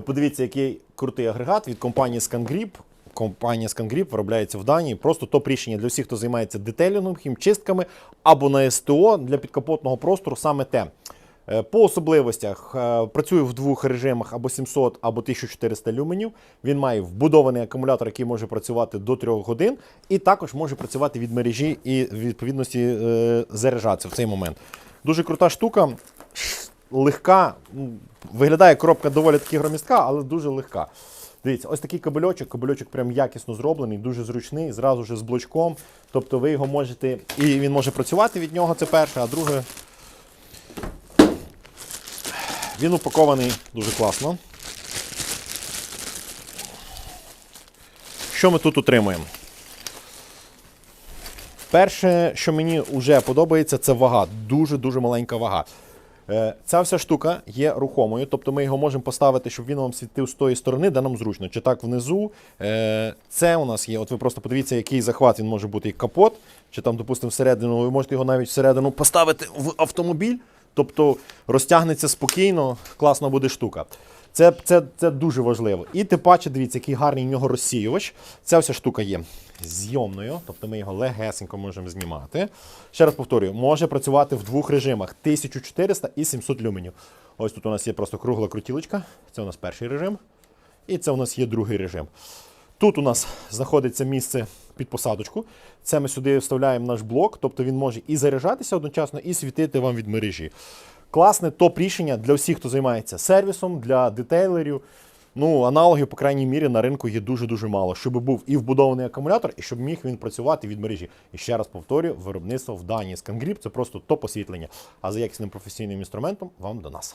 Подивіться, який крутий агрегат від компанії ScanGrip. Компанія ScanGrip виробляється в Данії. Просто топ рішення для всіх, хто займається детейлінгом, хімчистками або на СТО для підкапотного простору саме те. Е, По особливостях е, працює в двох режимах або 700, або 1400 люменів. Він має вбудований акумулятор, який може працювати до 3 годин, і також може працювати від мережі і відповідності е, заряджатися в цей момент. Дуже крута штука, легка. Виглядає коробка доволі таки громістка, але дуже легка. Дивіться, ось такий кабельочок. Кабельочок прям якісно зроблений, дуже зручний, зразу ж з блочком. Тобто ви його можете. І він може працювати від нього, це перше, а друге. Він упакований дуже класно. Що ми тут отримуємо? Перше, що мені вже подобається, це вага. Дуже-дуже маленька вага. Е, Ця вся штука є рухомою, тобто ми його можемо поставити, щоб він вам світив з тої сторони, де нам зручно. Чи так внизу. Е, Це у нас є. От ви просто подивіться, який захват він може бути як капот, чи там, допустимо, всередину. Ви можете його навіть всередину поставити в автомобіль, тобто розтягнеться спокійно, класна буде штука. Це, це, це дуже важливо. І тим паче, дивіться, який гарний в нього розсіювач. Ця вся штука є зйомною, тобто ми його легесенько можемо знімати. Ще раз повторюю, може працювати в двох режимах: 1400 і 700 люменів. Ось тут у нас є просто кругла крутілочка. Це у нас перший режим. І це у нас є другий режим. Тут у нас знаходиться місце під посадочку. Це ми сюди вставляємо наш блок, тобто він може і заряджатися одночасно, і світити вам від мережі. Класне топ-рішення для всіх, хто займається сервісом, для детейлерів. Ну, аналогів, по крайній мірі, на ринку є дуже-дуже мало, щоб був і вбудований акумулятор, і щоб міг він працювати від мережі. І ще раз повторюю, виробництво в Данії ScanGrip – це просто топ освітлення. А за якісним професійним інструментом вам до нас.